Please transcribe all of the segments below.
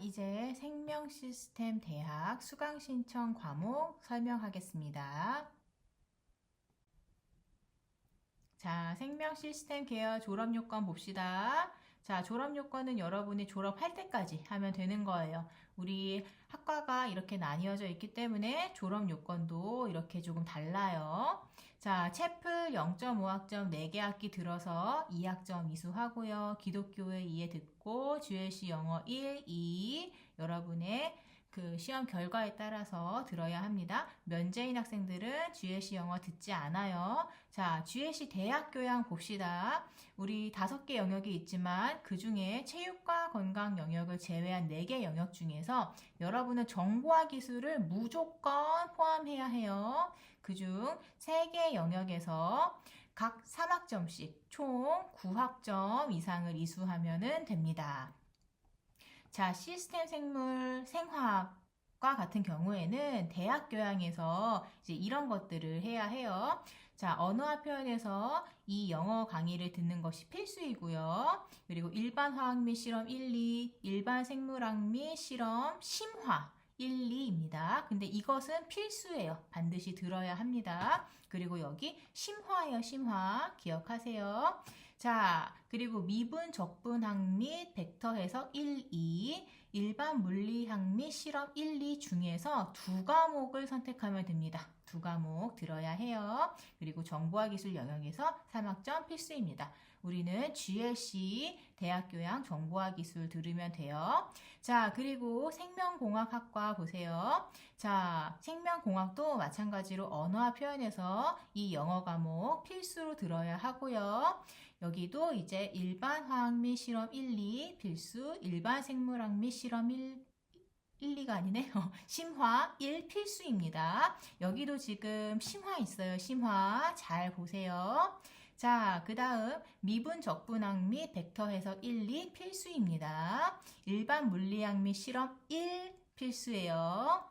이제 생명시스템 대학 수강 신청 과목 설명하겠습니다. 자, 생명시스템 계열 졸업 요건 봅시다. 자, 졸업 요건은 여러분이 졸업할 때까지 하면 되는 거예요. 우리 학과가 이렇게 나뉘어져 있기 때문에 졸업 요건도 이렇게 조금 달라요. 자, 채플 0.5학점 4개 학기 들어서 2학점 이수하고요. 기독교회 이해 듣고 GLC 영어 1, 2 여러분의 그 시험 결과에 따라서 들어야 합니다. 면제인 학생들은 GLC 영어 듣지 않아요. 자, GLC 대학 교양 봅시다. 우리 다섯 개 영역이 있지만 그 중에 체육과 건강 영역을 제외한 네 개 영역 중에서 여러분은 정보화 기술을 무조건 포함해야 해요. 그중 세개 영역에서 각 3학점씩 총 9학점 이상을 이수하면 됩니다. 자, 시스템 생물 생화학 과 같은 경우에는 대학 교양에서 이제 이런 것들을 해야 해요. 자, 언어와 표현에서 이 영어 강의를 듣는 것이 필수이고요. 그리고 일반 화학 및 실험 1, 2, 일반 생물학 및 실험 심화 1, 2입니다. 근데 이것은 필수예요. 반드시 들어야 합니다. 그리고 여기 심화예요, 심화. 기억하세요. 자, 그리고 미분, 적분 학 및 벡터 해석 1, 2, 일반 물리학 및 실험 1, 2 중에서 두 과목을 선택하면 됩니다. 두 과목 들어야 해요. 그리고 정보화 기술 영역에서 3학점 필수입니다. 우리는 GLC 대학교양 정보화 기술 들으면 돼요. 자, 그리고 생명공학학과 보세요. 자, 생명공학도 마찬가지로 언어와 표현에서 이 영어 과목 필수로 들어야 하고요. 여기도 이제 일반 화학 및 실험 1, 2 필수, 일반 생물학 및 실험 1, 1, 2가 아니네. 요 심화 1 필수입니다. 여기도 지금 심화 있어요. 심화. 잘 보세요. 자, 그 다음 미분 적분학 및 벡터 해석 1, 2 필수입니다. 일반 물리학 및 실험 1 필수예요.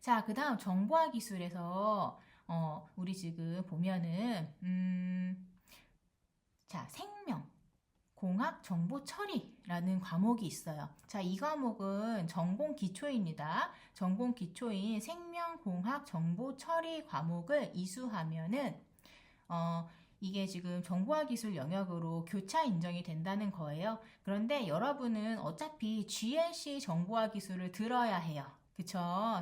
자, 그 다음 정보화 기술에서 어, 우리 지금 보면은 음, 자, 생명 공학 정보 처리라는 과목이 있어요. 자, 이 과목은 전공 기초입니다. 전공 기초인 생명 공학 정보 처리 과목을 이수하면은 어, 이게 지금 정보화 기술 영역으로 교차 인정이 된다는 거예요. 그런데 여러분은 어차피 GLC 정보화 기술을 들어야 해요. 그쵸?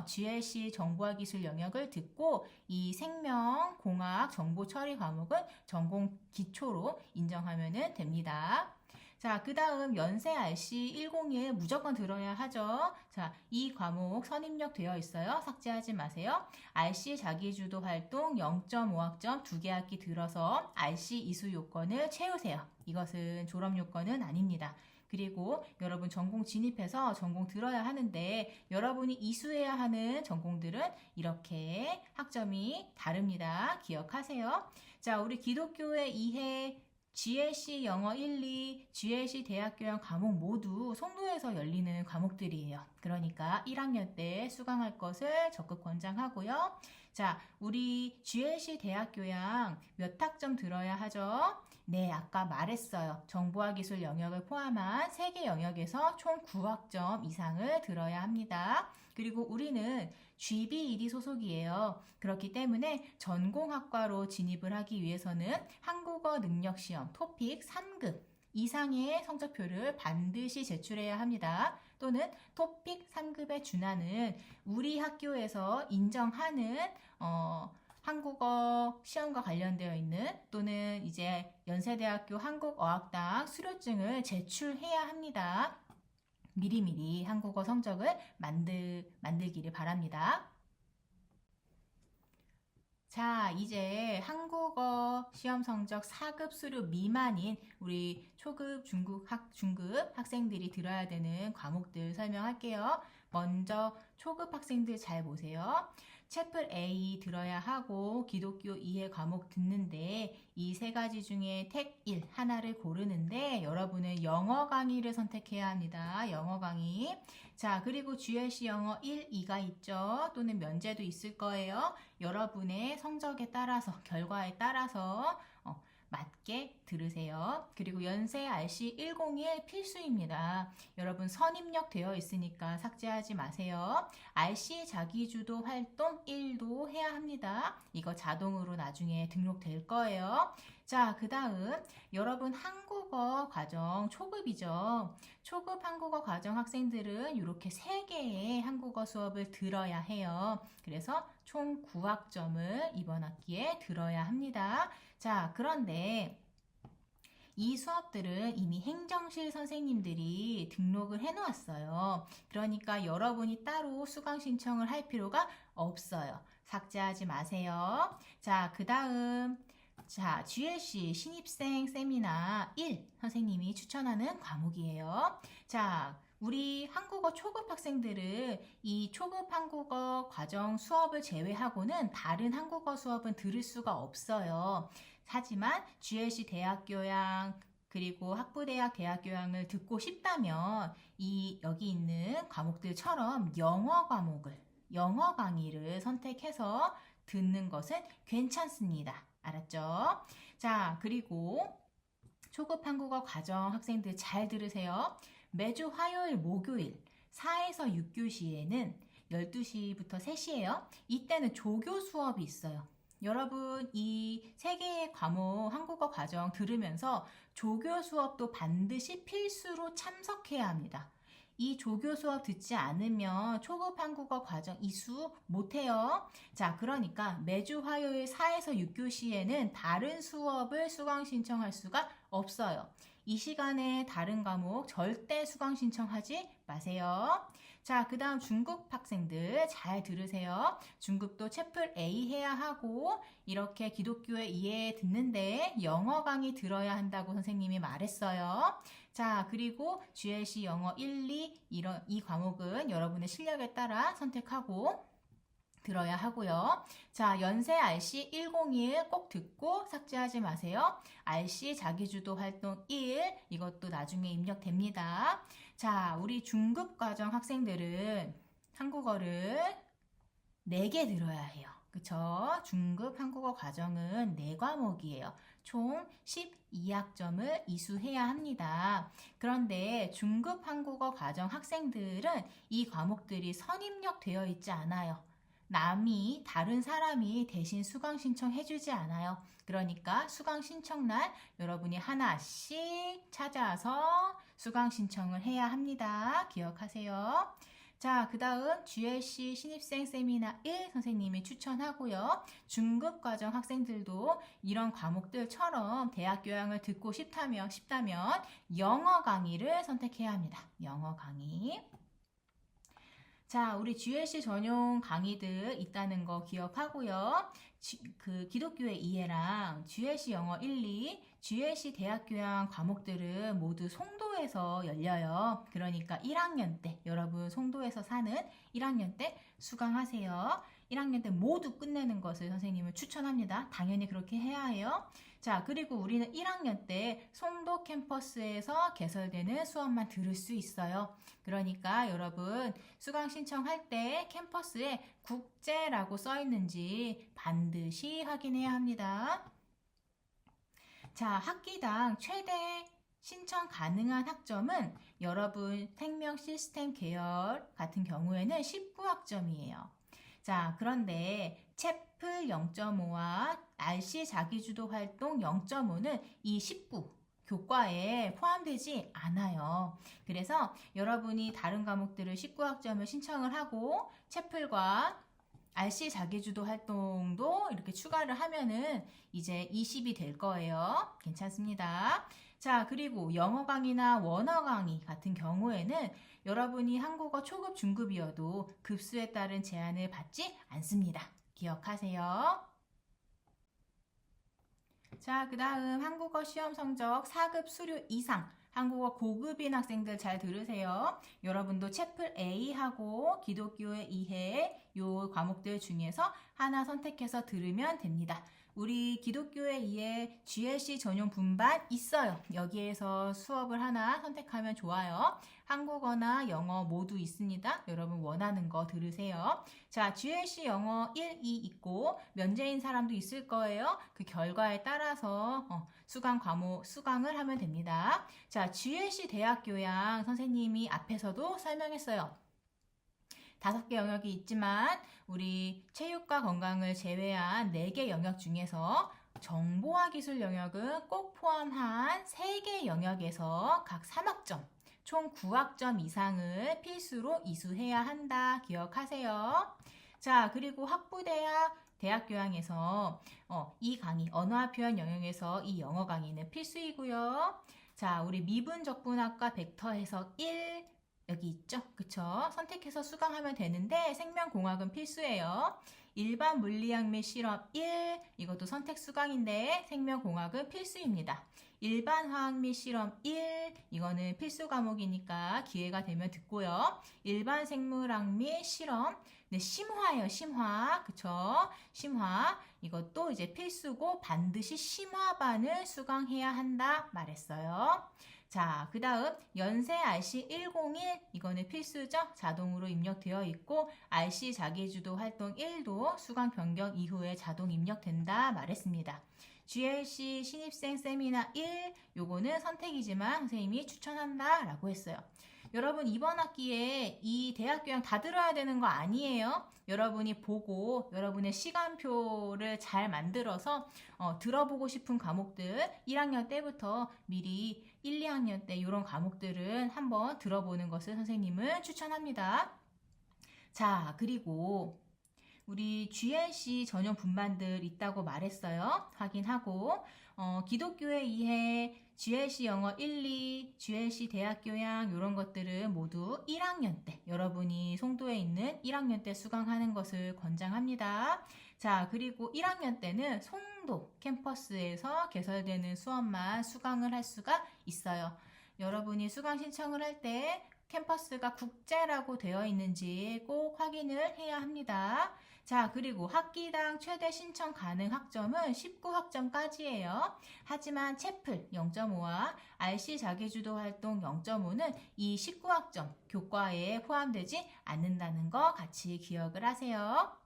GLC 정보화 기술 영역을 듣고 이 생명, 공학, 정보 처리 과목은 전공 기초로 인정하면 됩니다. 자, 그 다음 연세 RC 101 무조건 들어야 하죠. 자, 이 과목 선입력 되어 있어요. 삭제하지 마세요. RC 자기주도 활동 0.5학점 두개 학기 들어서 RC 이수 요건을 채우세요. 이것은 졸업 요건은 아닙니다. 그리고 여러분 전공 진입해서 전공 들어야 하는데 여러분이 이수해야 하는 전공들은 이렇게 학점이 다릅니다. 기억하세요. 자, 우리 기독교의 이해 GLC 영어 1, 2, GLC 대학교양 과목 모두 송도에서 열리는 과목들이에요. 그러니까 1학년 때 수강할 것을 적극 권장하고요. 자, 우리 GLC 대학교양 몇 학점 들어야 하죠? 네, 아까 말했어요. 정보화 기술 영역을 포함한 3개 영역에서 총 9학점 이상을 들어야 합니다. 그리고 우리는 GBED 소속이에요. 그렇기 때문에 전공학과로 진입을 하기 위해서는 한국어 능력 시험 토픽 3급 이상의 성적표를 반드시 제출해야 합니다. 또는 토픽 3급에 준하는 우리 학교에서 인정하는 어, 한국어 시험과 관련되어 있는 또는 이제 연세대학교 한국어학당 수료증을 제출해야 합니다. 미리미리 한국어 성적을 만들, 만들기를 바랍니다. 자, 이제 한국어 시험 성적 4급 수료 미만인 우리 초급, 중급, 학, 중급 학생들이 들어야 되는 과목들 설명할게요. 먼저 초급 학생들 잘 보세요. 채플 A 들어야 하고 기독교 이해 과목 듣는데 이 세 가지 중에 택 1 하나를 고르는데 여러분은 영어 강의를 선택해야 합니다. 영어 강의. 자, 그리고 GLC 영어 1, 2가 있죠. 또는 면제도 있을 거예요. 여러분의 성적에 따라서 결과에 따라서 어, 맞게 들으세요. 그리고 연세 RC 101 필수입니다. 여러분 선입력 되어 있으니까 삭제하지 마세요. RC 자기주도 활동 1도 해야 합니다. 이거 자동으로 나중에 등록될 거예요. 자, 그 다음 여러분 한국어 과정 초급이죠. 초급 한국어 과정 학생들은 이렇게 3개의 한국어 수업을 들어야 해요. 그래서 총 9학점을 이번 학기에 들어야 합니다. 자, 그런데 이 수업들은 이미 행정실 선생님들이 등록을 해 놓았어요. 그러니까 여러분이 따로 수강 신청을 할 필요가 없어요. 삭제하지 마세요. 자, 그 다음. 자, GLC 신입생 세미나 1 선생님이 추천하는 과목이에요. 자, 우리 한국어 초급 학생들은 이 초급 한국어 과정 수업을 제외하고는 다른 한국어 수업은 들을 수가 없어요. 하지만 GLC 대학교양 그리고 학부대학 대학교양을 듣고 싶다면 이 여기 있는 과목들처럼 영어 과목을 영어 강의를 선택해서 듣는 것은 괜찮습니다. 알았죠? 자, 그리고 초급 한국어 과정 학생들 잘 들으세요. 매주 화요일, 목요일 4에서 6교시에는 12시부터 3시예요. 이때는 조교 수업이 있어요. 여러분 이 세 개의 과목 한국어 과정 들으면서 조교 수업도 반드시 필수로 참석해야 합니다. 이 조교 수업 듣지 않으면 초급 한국어 과정 이수 못해요. 자, 그러니까 매주 화요일 4에서 6교시에는 다른 수업을 수강 신청할 수가 없어요. 이 시간에 다른 과목 절대 수강 신청하지 마세요. 자, 그 다음 중국 학생들 잘 들으세요. 중국도 채플 A 해야 하고, 이렇게 기독교의 이해 듣는데 영어 강의 들어야 한다고 선생님이 말했어요. 자, 그리고 GLC 영어 1, 2, 이런, 이 과목은 여러분의 실력에 따라 선택하고, 들어야 하고요. 자, 연세 RC 101 꼭 듣고 삭제하지 마세요. RC 자기주도 활동 1 이것도 나중에 입력됩니다. 자, 우리 중급 과정 학생들은 한국어를 4개 들어야 해요. 그쵸? 중급 한국어 과정은 4과목이에요. 총 12학점을 이수해야 합니다. 그런데 중급 한국어 과정 학생들은 이 과목들이 선입력 되어 있지 않아요. 남이 다른 사람이 대신 수강 신청해 주지 않아요. 그러니까 수강 신청날 여러분이 하나씩 찾아서 수강 신청을 해야 합니다. 기억하세요. 자, 그 다음 GLC 신입생 세미나 1 선생님이 추천하고요. 중급 과정 학생들도 이런 과목들처럼 대학 교양을 듣고 싶다면, 싶다면 영어 강의를 선택해야 합니다. 영어 강의. 자, 우리 GLC 전용 강의들 있다는 거 기억하고요. 지, 그 기독교의 이해랑 GLC 영어 1, 2, GLC 대학교양 과목들은 모두 송도에서 열려요. 그러니까 1학년 때 여러분 송도에서 사는 1학년 때 수강하세요. 1학년 때 모두 끝내는 것을 선생님은 추천합니다. 당연히 그렇게 해야 해요. 자, 그리고 우리는 1학년 때 송도 캠퍼스에서 개설되는 수업만 들을 수 있어요. 그러니까 여러분 수강 신청할 때 캠퍼스에 국제라고 써 있는지 반드시 확인해야 합니다. 자, 학기당 최대 신청 가능한 학점은 여러분 생명 시스템 계열 같은 경우에는 19학점이에요. 자, 그런데 채플 0.5와 RC 자기주도 활동 0.5는 이 19, 교과에 포함되지 않아요. 그래서 여러분이 다른 과목들을 19학점을 신청을 하고 채플과 RC 자기주도 활동도 이렇게 추가를 하면은 이제 20이 될 거예요. 괜찮습니다. 자, 그리고 영어 강의나 원어 강의 같은 경우에는 여러분이 한국어 초급, 중급이어도 급수에 따른 제한을 받지 않습니다. 기억하세요. 자, 그 다음 한국어 시험 성적 4급 수료 이상 한국어 고급인 학생들 잘 들으세요. 여러분도 채플 A하고 기독교의 이해 요 과목들 중에서 하나 선택해서 들으면 됩니다. 우리 기독교에 의해 GLC 전용 분반 있어요. 여기에서 수업을 하나 선택하면 좋아요. 한국어나 영어 모두 있습니다. 여러분 원하는 거 들으세요. 자, GLC 영어 1, 2 있고 면제인 사람도 있을 거예요. 그 결과에 따라서 어, 수강 과목 수강을 하면 됩니다. 자, GLC 대학 교양 선생님이 앞에서도 설명했어요. 다섯 개 영역이 있지만 우리 체육과 건강을 제외한 네 개 영역 중에서 정보화 기술 영역은 꼭 포함한 세 개 영역에서 각 3학점, 총 9학점 이상을 필수로 이수해야 한다. 기억하세요. 자, 그리고 학부대학 대학 교양에서 어, 이 강의 언어와 표현 영역에서 이 영어 강의는 필수이고요. 자, 우리 미분 적분학과 벡터 해석 1 여기 있죠? 그쵸? 선택해서 수강하면 되는데 생명공학은 필수예요. 일반 물리학 및 실험 1 이것도 선택 수강인데 생명공학은 필수입니다. 일반 화학 및 실험 1 이거는 필수 과목이니까 기회가 되면 듣고요. 일반 생물학 및 실험 네, 심화예요. 심화. 그쵸? 심화. 이것도 이제 필수고 반드시 심화반을 수강해야 한다 말했어요. 자, 그 다음 연세 RC 101 이거는 필수죠. 자동으로 입력되어 있고 RC 자기주도 활동 1도 수강 변경 이후에 자동 입력된다 말했습니다. GLC 신입생 세미나 1 요거는 선택이지만 선생님이 추천한다 라고 했어요. 여러분 이번 학기에 이 대학 교양 다 들어야 되는 거 아니에요? 여러분이 보고 여러분의 시간표를 잘 만들어서 어, 들어보고 싶은 과목들 1학년 때부터 미리 1, 2학년 때 이런 과목들은 한번 들어보는 것을 선생님은 추천합니다. 자, 그리고 우리 GLC 전용 분반들 있다고 말했어요. 확인하고 어, 기독교에 의해 GLC 영어 1, 2, GLC 대학교양 이런 것들은 모두 1학년 때 여러분이 송도에 있는 1학년 때 수강하는 것을 권장합니다. 자 그리고 1학년 때는 송도 캠퍼스에서 개설되는 수업만 수강을 할 수가 있어요. 여러분이 수강 신청을 할때 캠퍼스가 국제라고 되어 있는지 꼭 확인을 해야 합니다. 자, 그리고 학기당 최대 신청 가능 학점은 19학점까지예요. 하지만 채플 0.5와 RC 자기주도 활동 0.5는 이 19학점 교과에 포함되지 않는다는 거 같이 기억을 하세요.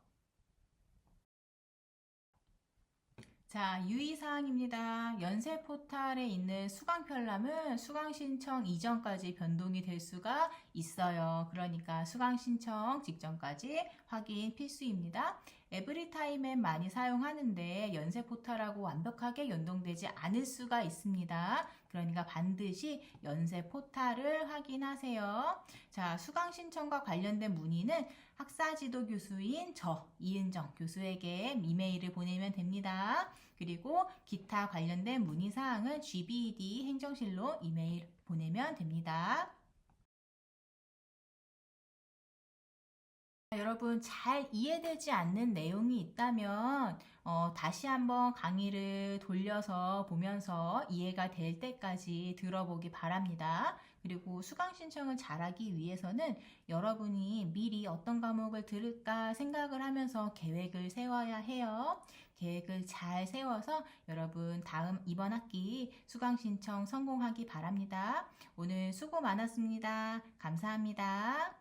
자, 유의사항입니다. 연세 포탈에 있는 수강 편람은 수강 신청 이전까지 변동이 될 수가 있어요. 그러니까 수강 신청 직전까지 확인 필수입니다. 에브리타임엔 많이 사용하는데 연세 포탈하고 완벽하게 연동되지 않을 수가 있습니다. 그러니까 반드시 연세 포탈을 확인하세요. 자, 수강 신청과 관련된 문의는 학사지도 교수인 저 이은정 교수에게 이메일을 보내면 됩니다. 그리고 기타 관련된 문의 사항은 GBED 행정실로 이메일 보내면 됩니다. 여러분 잘 이해되지 않는 내용이 있다면 어, 다시 한번 강의를 돌려서 보면서 이해가 될 때까지 들어보기 바랍니다. 그리고 수강 신청을 잘하기 위해서는 여러분이 미리 어떤 과목을 들을까 생각을 하면서 계획을 세워야 해요. 계획을 잘 세워서 여러분 다음 이번 학기 수강 신청 성공하기 바랍니다. 오늘 수고 많았습니다. 감사합니다.